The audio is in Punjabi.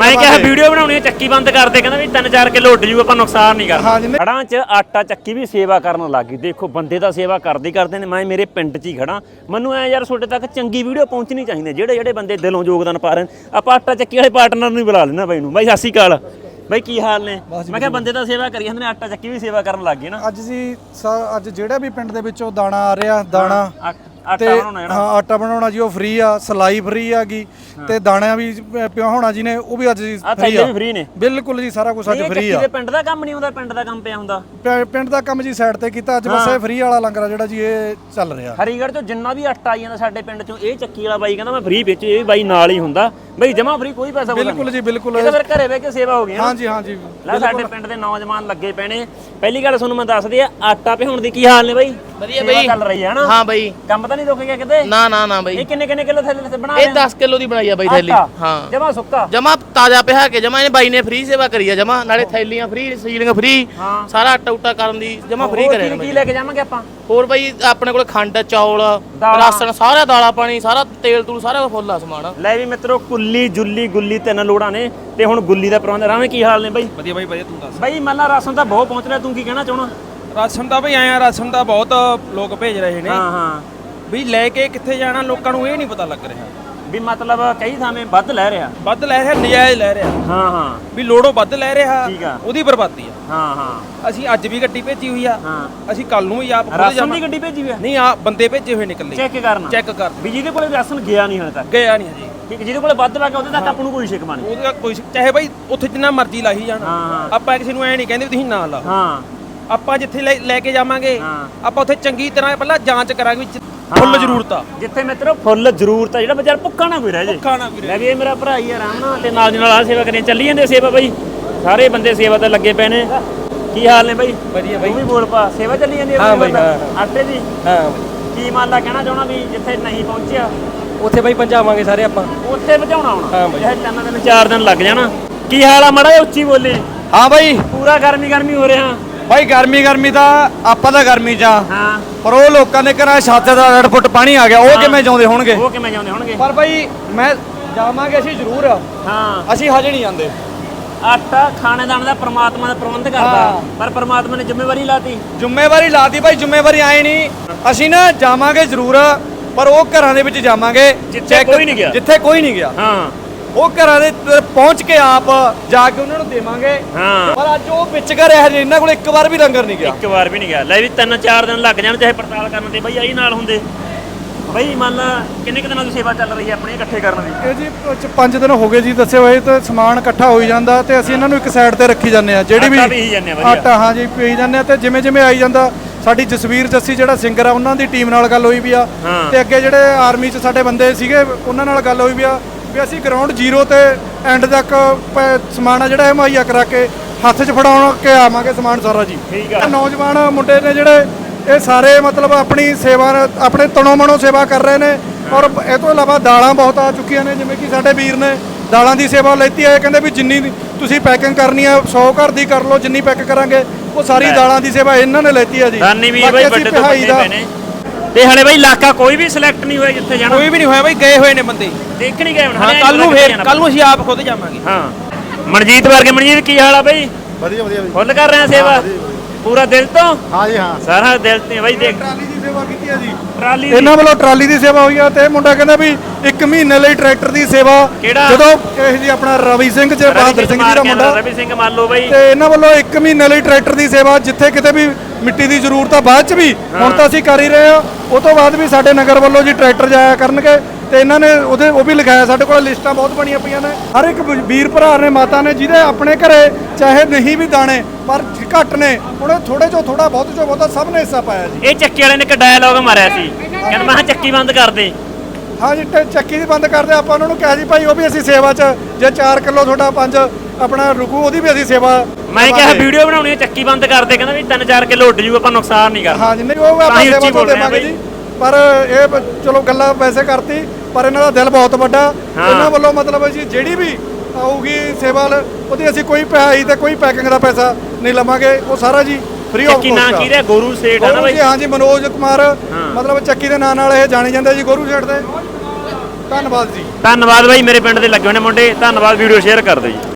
ਮੈਂ ਕਿਹਾ ਵੀਡੀਓ ਬਣਾਉਣੀ ਹੈ ਚੱਕੀ ਬੰਦ ਕਰਦੇ ਕਹਿੰਦਾ ਵੀ 3-4 ਕਿਲੋ ਉੱਡ ਜੂ ਆਪਾਂ ਨੁਕਸਾਨ ਨਹੀਂ ਕਰਨਾ। ਹਾਂ, ਜਿੰਨੇ- ਖੜਾਂ 'ਚ ਆਟਾ ਚੱਕੀ ਵੀ ਸੇਵਾ ਕਰਨ ਲੱਗ। ਗਈ ਦੇਖੋ ਬੰਦੇ ਤਾਂ ਸੇਵਾ ਕਰਦੇ ਹੀ ਕਰਦੇ ਨੇ ਮੈਂ ਮੇਰੇ ਪਿੰਡ 'ਚ ਹੀ ਖੜਾ। ਮੈਨੂੰ ਐ ਯਾਰ ਤੁਹਾਡੇ ਤੱਕ ਚੰਗੀ ਵੀਡੀਓ ਪਹੁੰਚਣੀ ਚਾਹੀਦੀ ਜਿਹੜੇ ਜਿਹੜੇ ਬੰਦੇ ਦਿਲੋਂ ਯੋਗਦਾਨ ਪਾ ਰਹੇ ਨੇ ਆਪਾਂ ਆਟਾ ਚੱਕੀ ਵਾਲੇ ਪਾਰਟਨਰ ਨੂੰ ਹੀ ਬੁਲਾ ਲੈਣਾ ਬਾਈ ਨੂੰ। ਬਾਈ ਸਤਿ ਸ਼੍ਰੀ ਅਕਾਲ। ਬਾਈ ਕੀ ਹਾਲ ਨੇ? ਮੈਂ ਕਿਹਾ ਬੰਦੇ ਤਾਂ ਸੇਵਾ ਕਰੀ ਜਾਂਦੇ ਨੇ ਆਟਾ ਚੱਕੀ ਵੀ ਸੇਵਾ ਕਰਨ ਲੱਗ ਗਏ ਨਾ। ਅੱਜ ਜੀ ਸਾ- ਅੱਜ ਜਿਹੜਾ ਵੀ ਪਿੰਡ ਦੇ ਵਿੱਚੋਂ ਦਾਣਾ ਆ ਰਿਹਾ ਦਾਣਾ। ਆਟਾ ਬਣਾਉਣਾ ਹਾਂ ਆਟਾ ਬਣਾਉਣਾ ਜੀ ਉਹ ਫ੍ਰੀ ਆ ਸਲਾਈ ਫ੍ਰੀ ਆਗੀ ਤੇ ਦਾਣਾ ਵੀ ਪਿਆ ਹੋਣਾ ਜੀ ਨੇ ਉਹ ਵੀ ਅੱਜ ਜੀ ਆ ਫ੍ਰੀ ਥੈਲੇ ਆ। ਵੀ ਫ੍ਰੀ ਨੇ। ਬਿਲਕੁਲ ਜੀ ਸਾਰਾ ਕੁਝ ਅੱਜ ਫ੍ਰੀ ਆ। ਦੇ ਪਿੰਡ ਦਾ ਕੰਮ ਨਹੀਂ ਹੁੰਦਾ ਪਿੰਡ ਦਾ ਕੰਮ ਪਿਆ ਹੁੰਦਾ। ਪਿੰ- ਪਿੰਡ ਦਾ ਕੰਮ ਜੀ ਸਾਈਡ ਤੇ ਕੀਤਾ ਅੱਜ ਬਸ ਇਹ ਫ੍ਰੀ ਵਾਲਾ ਲੰਗਰ ਆ ਜਿਹੜਾ ਜੀ ਇਹ ਚੱਲ ਰਿਹਾ। ਹਰੀਗੜ੍ਹ ਤੋਂ ਜਿੰਨਾ ਵੀ ਆਟਾ ਆਈ ਜਾਂਦਾ ਸਾਡੇ ਪਿੰਡ ਚੋਂ ਇਹ ਚੱਕੀ ਵਾਲਾ ਬਾਈ ਕਹਿੰਦਾ ਮੈਂ ਫ੍ਰੀ ਵਿੱਚ ਇਹ ਵੀ ਬਾਈ ਨਾਲ ਹੀ ਹੁੰਦਾ। ਬਈ ਜਮਾ ਫ੍ਰੀ ਕੋਈ ਪੈਸਾ ਬਿਲਕੁਲ ਜੀ ਬਿਲਕੁਲ। ਇਹ ਤਾਂ ਫਿਰ ਘਰੇ ਬਹਿ ਕੇ ਸੇਵਾ ਹੋ ਗਈ ਨਾ। ਹਾਂਜੀ ਹਾਂਜੀ। ਲੈ ਸਾਡੇ ਪਿੰਡ ਦੇ ਨੌਜਵਾਨ ਲੱਗੇ ਪਏ ਨੇ। ਪਹਿਲੀ ਗੱਲ ਤੁਹਾਨੂੰ ਮੈਂ ਦੱਸ ਦਿਆ ਆਟਾ ਭਿਉਣ ਦੀ ਕੀ ਹਾਲ ਨੇ ਬਾਈ? ਵਧੀਆ ਸੇਵਾ ਬਈ। ਚੱਲ ਰਹੀ ਹੈ ਨਾ? ਹਾਂ ਬਈ। ਕੰਮ ਤਾਂ ਨਹੀਂ ਰੁਕ ਗਿਆ ਕਿਤੇ? ਨਾ ਨਾ ਨਾ ਬਈ। ਇਹ ਕਿੰਨੇ ਕਿੰਨੇ ਕਿਲੋ ਥੈਲੇ ਤੇ ਬਣਾ ਇਹ 10 ਕਿਲੋ ਦੀ ਬਣਾਈ ਆ ਬਈ ਥੈਲੀ। ਹਾਂ। ਜਮਾ ਸੁੱਕਾ? ਜਮਾ ਤਾਜ਼ਾ ਪਿਹਾ ਕੇ ਜਮਾ ਇਹਨੇ ਬਾਈ ਨੇ ਫ੍ਰੀ ਸੇਵਾ ਕਰੀ ਆ ਜਮਾ। ਨਾਲੇ ਥੈਲੀਆਂ ਫ੍ਰੀ ਸੀਲਿੰਗ ਫ੍ਰੀ। ਸਾਰਾ ਆਟਾ ਉਟਾ ਕਰਨ ਦੀ ਜਮਾ ਫ੍ਰੀ ਹੋਰ ਕਰਿਆ ਕੀ ਲੈ ਕੇ ਜਾਵਾਂਗੇ ਆਪਾਂ? ਹੋਰ ਬਈ ਆਪਣੇ ਕੋਲ ਖੰਡ ਚੌਲ। ਰਾਸ਼ਨ ਸਾਰਾ ਦਾਲਾ ਪਾਣੀ ਸਾਰਾ ਤੇਲ ਤੂਲ ਸਾਰਾ ਫੁੱਲ ਆ ਸਮਾਨ। ਲੈ ਵੀ ਮਿੱਤਰੋ ਕੁੱਲੀ ਜੁੱਲੀ ਗੁੱਲੀ ਤਿੰਨ ਲੋੜਾਂ ਨੇ ਤੇ ਹੁਣ ਗੁੱਲੀ ਦਾ ਪ੍ਰਬੰਧ ਰਾਵੇਂ ਕੀ ਹਾਲ ਨੇ ਬਾਈ? ਵਧੀਆ ਬਾਈ ਵਧੀਆ ਤੂੰ ਦੱਸ। ਬਾਈ ਮੰਨ ਲਾ ਰਾਸ਼ਨ ਤਾਂ ਬਹੁਤ ਪਹੁੰਚ ਰਿਹਾ ਤੂੰ ਕੀ ਕਹਿਣਾ ਚਾਹਣਾ ਰਾਸ਼ਨ ਦਾ ਬਈ ਆਇਆ ਰਾਸ਼ਨ ਦਾ ਬਹੁਤ ਲੋਕ ਭੇਜ ਰਹੇ ਨੇ। ਹਾਂ ਹਾਂ। ਵੀ ਲੈ ਕੇ ਕਿੱਥੇ ਜਾਣਾ ਲੋਕਾਂ ਨੂੰ ਇਹ ਨਹੀਂ ਪਤਾ ਲੱਗ ਰਿਹਾ। ਵੀ ਮਤਲਬ ਕਈ ਥਾਵੇਂ ਵੱਧ ਲੈ ਰਿਹਾ। ਵੱਧ ਲੈ ਰਿਹਾ ਨਜਾਇਜ਼ ਲੈ ਰਿਹਾ। ਹਾਂ ਹਾਂ। ਵੀ ਲੋੜੋਂ ਵੱਧ ਲੈ ਰਿਹਾ ਠੀਕ ਆ। ਉਹਦੀ ਬਰਬਾਦੀ ਆ। ਹਾਂ ਹਾਂ। ਅਸੀਂ ਅੱਜ ਵੀ ਗੱਡੀ ਭੇਜੀ ਹੋਈ ਆ। ਹਾਂ। ਅਸੀਂ ਕੱਲ ਨੂੰ ਵੀ ਆਪ ਖੁਦ ਰਾਸ਼ਨ ਦੀ ਗੱਡੀ ਭੇਜੀ ਹੋਈ ਆ? ਨਹੀਂ ਆ ਬੰਦੇ ਭੇਜੇ ਹੋਏ ਨਿਕਲੇ ਚੈੱਕ ਕਰਨਾ। ਚੈੱਕ ਕਰ। ਵੀ ਜਿਹਦੇ ਕੋਲੇ ਰਾਸ਼ਨ ਗਿਆ ਨਹੀਂ ਹਲੇ ਤੱਕ। ਗਿਆ ਨਹੀਂ ਹਜੇ। ਠੀਕ ਜਿਹਦੇ ਕੋਲੇ ਵੱਧ ਲੱਗਾ ਉਹਦੇ ਤੱਕ ਆਪਾਂ ਨੂੰ ਕੋਈ ਸ਼ਿਕਵਾ ਨਹੀਂ ਉਹਦਾ ਕੋਈ ਚਾਹੇ ਬਾਈ ਉੱਥੇ ਜਿੰਨਾ ਮਰਜ਼ੀ ਲਾਹੀ ਜਾਣ। ਹਾਂ, ਹਾਂ। ਆਪਾਂ ਕਿਸੇ ਨੂੰ ਐ ਨਹੀਂ ਕਹਿੰਦੇ ਵੀ ਤੁਸੀਂ ਨਾ ਲਾਓ। ਹਾਂ। ਆਪਾਂ ਜਿੱਥੇ ਲੈ ਲੈ ਕੇ ਜਾਵਾਂਗੇ ਹਾਂ। ਆਪਾਂ ਉੱਥੇ ਚੰਗੀ ਤਰ੍ਹਾਂ ਪਹਿਲਾਂ ਜਾਂਚ ਕਰਾਂਗੇ ਵੀ ਫੁੱਲ ਜ਼ਰੂਰਤ ਆ। ਜਿੱਥੇ ਮਿੱਤਰੋ ਫੁੱਲ ਜ਼ਰੂਰਤ ਆ ਜਿਹੜਾ ਵਿਚਾਰ ਭੁੱਖਾ ਨਾ ਕੋਈ ਰਹਿ ਜੇ। ਖਾਣਾ ਵੀਰੇ ਲੈ ਵੀ ਇਹ ਮੇਰਾ ਭਰਾ ਹੀ ਆ ਆਰਾਮ ਨਾਲ। ਤੇ ਨਾਲ ਦੀ ਨਾਲ ਆ ਸੇਵਾ ਕਰੀ ਚੱਲੀ ਜਾਂਦੇ ਸੇਵਾ ਬਾਈ। ਸਾਰੇ ਬੰਦੇ ਸੇਵਾ ਤੇ ਲੱਗੇ ਪਏ ਨੇ। ਕੀ ਹਾਲ ਨੇ ਬਾਈ? ਵਧੀਆ ਤੂੰ ਵੀ ਬੋਲ ਪਾ। ਸੇਵਾ ਚੱਲੀ ਜਾਂਦੀ ਹੈ ਹਾਂ ਕੋਈ ਬਾਈ, ਬੰਦਾ? ਆਟੇ ਦੀ? ਹਾਂ। ਕੀ ਮੰਨ ਲਾ ਕਹਿਣਾ ਚਾਹਣਾ ਵੀ ਜਿੱਥੇ ਨਹੀਂ ਪਹੁੰਚਿਆ? ਉੱਥੇ ਬਾਈ ਪਹੁੰਚਾਵਾਂਗੇ ਸਾਰੇ ਆਪਾਂ। ਉੱਥੇ ਪਹੁੰਚਾਉਣਾ ਹੁਣ? ਹਾਂ ਬਾਈ। ਇਹ ਤਿੰਨ ਦਿਨ ਚਾਰ ਦਿਨ ਲੱਗ ਜਾਣਾ। ਕੀ ਹਾਲ ਆ ਮੜਾ ਉੱਚੀ ਬੋਲੇ? ਹਾਂ ਬਾਈ। ਪੂਰਾ ਗਰਮੀ ਗਰਮੀ ਹੋ ਰਿਹਾ। ਬਾਈ ਗਰਮੀ ਗਰਮੀ ਤਾਂ ਆਪਾਂ ਤਾਂ ਗਰਮੀ ਚ ਆ। ਹਾਂ। ਪਰ ਉਹ ਲੋਕਾਂ ਦੇ ਘਰਾਂ ਛੱਤ ਦਾ 8 ਫੁੱਟ ਪਾਣੀ ਆ ਗਿਆ ਉਹ ਕਿਵੇਂ ਜਾਉਂਦੇ ਹੋਣਗੇ? ਉਹ ਕਿਵੇਂ ਜਾਂਦੇ ਹੋਣਗੇ? ਪਰ ਬਾਈ ਮੈਂ ਜਾਵਾਂਗੇ ਅਸੀਂ ਜ਼ਰੂਰ। ਹਾਂ। ਅਸੀਂ ਹਜੇ ਨਹੀਂ ਜਾਂਦੇ। ਆਟਾ ਖਾਣੇ ਦਾਣੇ ਦਾ ਪ੍ਰਮਾਤਮਾ ਦਾ ਪ੍ਰਬੰਧ ਕਰਦਾ। ਪਰ ਪ੍ਰਮਾਤਮਾ ਨੇ ਜ਼ਿੰਮੇਵਾਰੀ ਲਾਤੀ। ਜ਼ਿੰਮੇਵਾਰੀ ਲਾਤੀ ਭਾਈ ਜ਼ਿੰਮੇਵਾਰੀ ਆਏ ਨਹੀਂ। ਅਸੀਂ ਨਾ ਜਾਵਾਂਗੇ ਜ਼ਰੂਰ ਪਰ ਉਹ ਘਰਾਂ ਦੇ ਵਿੱਚ ਜਾਵਾਂਗੇ। ਜਿੱਥੇ ਕੋਈ ਨਹੀਂ ਗਿਆ। ਜਿੱਥੇ ਕੋਈ ਨਹੀਂ ਗਿਆ। ਹਾਂ। ਉਹ ਘਰਾਂ ਦੇ ਤ- ਪਹੁੰਚ ਕੇ ਆਪ ਜਾ ਕੇ ਉਹਨਾਂ ਨੂੰ ਦੇਵਾਂਗੇ। ਹਾਂ। ਪਰ ਅੱਜ ਉਹ ਵਿੱਚ ਘਰ ਇਹ ਜਿਹੇ ਇਹਨਾਂ ਕੋਲ ਇੱਕ ਵਾਰ ਵੀ ਲੰਗਰ ਨਹੀਂ ਗਿਆ। ਇੱਕ ਵਾਰ ਵੀ ਨਹੀਂ ਗਿਆ। ਲੈ ਵੀ ਤਿੰਨ ਚਾਰ ਦਿਨ ਲੱਗ ਜਾਣ ਚਾਹੇ ਪੜਤਾਲ ਕਰਨ ਤੇ ਬਈ ਆਹੀ ਨਾਲ ਹੁੰਦੇ। ਬਈ ਮੰਨ ਲਾ ਕਿੰਨੇ ਕੁ ਦਿਨਾਂ ਦੀ ਸੇਵਾ ਚੱਲ ਰਹੀ ਹੈ ਆਪਣੀ ਇਕੱਠੇ ਕਰਨ ਦੀ? ਇਹ ਜੀ 5 ਦਿਨ ਹੋ ਗਏ ਜੀ ਦੱਸੇ ਹੋਏ ਤੇ ਸਮਾਨ ਇਕੱਠਾ ਹੋਈ ਜਾਂਦਾ ਤੇ ਅਸੀਂ ਇਹਨਾਂ ਨੂੰ ਇੱਕ ਸਾਈਡ ਤੇ ਰੱਖੀ ਜਾਂਦੇ ਆ ਜਿਹੜੀ ਆਟਾ ਵੀ ਪੀਹੀ ਜਾਂਦੇ ਆ ਵਧੀਆ। ਆਟਾ ਹਾਂ ਜੀ ਪੀ ਜਾਂਦੇ ਆ ਤੇ ਜਿਵੇਂ ਜਿਵੇਂ ਆਈ ਜਾਂਦਾ ਸਾਡੀ ਜਸਵੀਰ ਜੱਸੀ ਜਿਹੜਾ ਸਿੰਗਰ ਆ ਉਹਨਾਂ ਦੀ ਟੀਮ ਨਾਲ ਗੱਲ ਹੋਈ ਵੀ ਆ। ਹਾਂ। ਤੇ ਅੱਗੇ ਜਿਹੜੇ ਆਰਮੀ 'ਚ ਸਾਡੇ ਬੰਦੇ ਸੀਗੇ ਉਹਨਾਂ ਨਾਲ ਗੱਲ ਹੋਈ ਵੀ ਆ। ਵੀ ਅਸੀਂ ਗਰਾਊਂਡ ਜ਼ੀਰੋ ਤੇ ਐਂਡ ਤੱਕ ਸਮਾਨ ਆ ਜਿਹੜਾ ਇਹ ਮੁਹੱਈਆ ਕਰਾ ਕੇ ਹੱਥ 'ਚ ਫੜਾਉਣ ਕੇ ਆਵਾਂਗੇ ਸਮਾਨ ਸਾਰਾ ਜੀ ਠੀਕ ਆ। ਨੌਜਵਾਨ ਮੁੰਡੇ ਨੇ ਜਿਹੜੇ ਇਹ ਸਾਰੇ ਮਤਲਬ ਆਪਣੀ ਸੇਵਾ ਆਪਣੇ ਤਨੋਂ ਮਨੋਂ ਸੇਵਾ ਕਰ ਰਹੇ ਨੇ ਔਰ ਇਹ ਤੋਂ ਇਲਾਵਾ ਦਾਲਾਂ ਬਹੁਤ ਆ ਚੁੱਕੀਆਂ ਨੇ ਜਿਵੇਂ ਕਿ ਸਾਡੇ ਵੀਰ ਨੇ ਦਾਲਾਂ ਦੀ ਸੇਵਾ ਲੈਤੀ ਹੈ ਇਹ ਕਹਿੰਦੇ ਵੀ ਜਿੰਨੀ ਤੁਸੀਂ ਪੈਕਿੰਗ ਕਰਨੀ ਆ 100 ਘਰ ਦੀ ਕਰ ਲਓ ਜਿੰਨੀ ਪੈਕ ਕਰਾਂਗੇ ਉਹ ਸਾਰੀ। ਦਾਲਾਂ ਦੀ ਸੇਵਾ ਇਹਨਾਂ ਨੇ ਲੈਤੀ ਹੈ ਜੀ ਬਾਕੀ ਅਸੀਂ ਵੱਡੇ ਤੋਂ ਪਿਹਾਈ ਵੱਡੇ ਦਾ- ਤੇ ਹਲੇ ਬਈ ਇਲਾਕਾ ਕੋਈ ਵੀ ਸਿਲੈਕਟ ਨਹੀਂ ਹੋਇਆ ਜਿੱਥੇ ਜਾਣਾ। ਕੋਈ ਵੀ ਨਹੀਂ ਹੋਇਆ ਬਾਈ ਗਏ ਹੋਏ ਨੇ ਬੰਦੇ। ਦੇਖ ਨਹੀਂ ਗਏ ਹੁਣ ਹਾਂ ਹਲੇ ਕੱਲ ਨੂੰ ਫੇਰ ਕੱਲ ਨੂੰ ਅਸੀਂ ਆਪ ਖੁਦ ਜਾਵਾਂਗੇ। ਹਾਂ। ਮਨਜੀਤ ਵਰਗੇ ਮਨਜੀਤ ਕੀ ਹਾਲ ਆ ਬਈ? ਵਧੀਆ ਵਧੀਆ ਬਈ। ਫੁੱਲ ਕਰ ਰਹੇ ਆ ਸੇਵਾ? ਪੂਰਾ ਦਿਲ ਤੋਂ? ਹਾਂ ਜੀ ਹਾਂ। ਸਾਰਾ ਦਿਲ ਤੇ ਬਈ ਦੇਖ। ਟਰਾਲੀ ਦੀ ਸੇਵਾ ਕੀਤੀ ਹੈ ਜੀ। ਟਰਾਲੀ ਦੀ। ਇਹਨਾਂ ਵੱਲੋਂ ਟਰਾਲੀ ਦੀ ਸੇਵਾ ਹੋਈ ਆ ਤੇ ਇਹ ਮੁੰਡਾ ਕਹਿੰਦਾ ਵੀ ਇੱਕ ਮਹੀਨੇ ਲਈ ਟਰੈਕਟਰ ਦੀ ਸੇਵਾ? ਜਦੋਂ ਇਹ ਜੀ ਆਪਣਾ ਰਵੀ ਸਿੰਘ ਚ ਬਹਾਦਰ ਸਿੰਘ ਜੀ ਦਾ ਮੁੰਡਾ। ਰਵੀ ਸਿੰਘ ਮੰਨ ਲਓ ਬਈ। ਤੇ ਇਹਨਾਂ ਵੱਲੋਂ 1 ਮਹੀਨੇ ਲਈ ਟਰੈਕਟਰ ਦੀ ਸੇਵਾ ਜਿੱਥੇ ਕਿਤੇ ਵੀ ਮਿੱਟੀ ਦੀ ਜ਼ਰੂਰਤ ਆ ਬਾਅਦ ਚ ਵੀ ਹੁਣ ਤਾਂ ਅਸੀਂ ਕਰ ਹੀ ਰਹੇ ਆ ਉਹ ਤੋਂ ਬਾਅਦ ਵੀ ਸਾਡੇ ਨਗਰ ਵੱਲੋਂ ਜੀ ਟਰੈਕਟਰ ਜਾਇਆ ਕਰਨਗੇ ਤੇ ਇਹਨਾਂ ਨੇ ਉਹਦੇ ਉਹ ਵੀ ਲਿਖਾਇਆ ਸਾਡੇ ਕੋਲ ਲਿਸਟਾਂ ਬਹੁਤ ਬਣੀਆਂ ਪਈਆਂ ਨੇ। ਹਰ ਇੱਕ ਵੀਰ ਭਰਾ ਨੇ ਮਾਤਾ ਨੇ ਜਿਹਦੇ ਆਪਣੇ ਘਰੇ ਚਾਹੇ ਨਹੀਂ ਵੀ ਦਾਣੇ ਪਰ ਘੱਟ ਨੇ। ਉਹਨੇ ਥੋੜੇ ਚੋਂ ਥੋੜਾ ਬਹੁਤ ਚੋਂ ਬਹੁਤਾ ਸਭ ਨੇ ਹਿੱਸਾ ਪਾਇਆ ਜੀ। ਇਹ ਚੱਕੀ ਵਾਲੇ ਨੇ ਇੱਕ ਡਾਇਲੌਗ ਮਾਰਿਆ ਸੀ। ਕਹਿੰਦਾ ਮੈਂ ਚੱਕੀ ਬੰਦ ਕਰ ਦੇ। ਹਾਂ ਜੀ ਚੱਕੀ ਦੀ ਬੰਦ ਕਰਦੇ ਆਪਾਂ ਉਹਨਾਂ ਨੂੰ ਕਿਹਾ ਜੀ ਭਾਈ ਉਹ ਵੀ ਅਸੀਂ ਸੇਵਾ 'ਚ ਜੇ 4 ਕਿਲੋ ਤੁਹਾਡਾ 5 ਆਪਣਾ ਰੁਕੂ ਉਹਦੀ ਵੀ ਅਸੀਂ ਸੇਵਾ ਮੈਂ ਕਿਹਾ। ਵੀਡੀਓ ਬਣਾਉਣੀ ਹੈ ਚੱਕੀ ਬੰਦ ਕਰ ਦੇ ਕਹਿੰਦਾ ਵੀ 3-4 ਕਿਲੋ ਉੱਡ ਜੂ ਆਪਾਂ ਨੁਕਸਾਨ ਨਹੀਂ ਕਰਨਾ। ਹਾਂ ਜੀ ਨਹੀਂ ਉਹ ਤਾਂ ਆਪਾਂ ਹੀ ਸੇਵਾ ਉੱਚੀ ਤੋਂ ਬੋਲ ਰਹੇ ਆ ਦੇਵਾਂਗੇ ਬਈ। ਜੀ। ਪਰ ਇਹ ਬ- ਚਲੋ ਗੱਲਾਂ ਵੈਸੇ ਕਰਤੀ ਪਰ ਇਹਨਾਂ ਦਾ ਦਿਲ ਬਹੁਤ ਵੱਡਾ। ਹਾਂ। ਇਹਨਾਂ ਵੱਲੋਂ ਮਤਲਬ ਜੀ ਜਿਹੜੀ ਵੀ ਆਊਗੀ ਸੇਵਾ ਲ- ਉਹਦੀ ਅਸੀਂ ਕੋਈ ਪੈਸਾ ਤੇ ਕੋਈ ਪੈਕਿੰਗ ਦਾ ਪੈਸਾ ਨਹੀਂ ਲਵਾਂਗੇ। ਉਹ ਸਾਰਾ ਜੀ ਫ੍ਰੀ ਆਫ ਚੱਕੀ ਨਾਂ ਕੀ ਰਿਹਾ? ਗੋਰੂ ਸੇਠ ਹੈ ਨਾ ਬਈ? ਜੀ ਹਾਂ ਜੀ ਮਨੋਜ ਕੁਮਾਰ। ਮਤਲਬ ਚੱਕੀ ਦੇ ਨਾਂ ਨਾਲ ਇਹ ਜਾਣੇ ਜਾਂਦੇ ਜੀ ਗੋਰੂ ਸ਼ੇਡ ਦੇ। ਧੰਨਵਾਦ ਜੀ। ਧੰਨਵਾਦ ਬਾਈ ਮੇਰੇ ਪਿੰਡ ਦੇ ਲੱਗੇ ਹੋਏ ਨੇ ਮੁੰਡੇ। ਧੰਨਵਾਦ ਵੀਡੀਓ ਸ਼ੇਅਰ ਕਰ ਦਿਓ ਜੀ।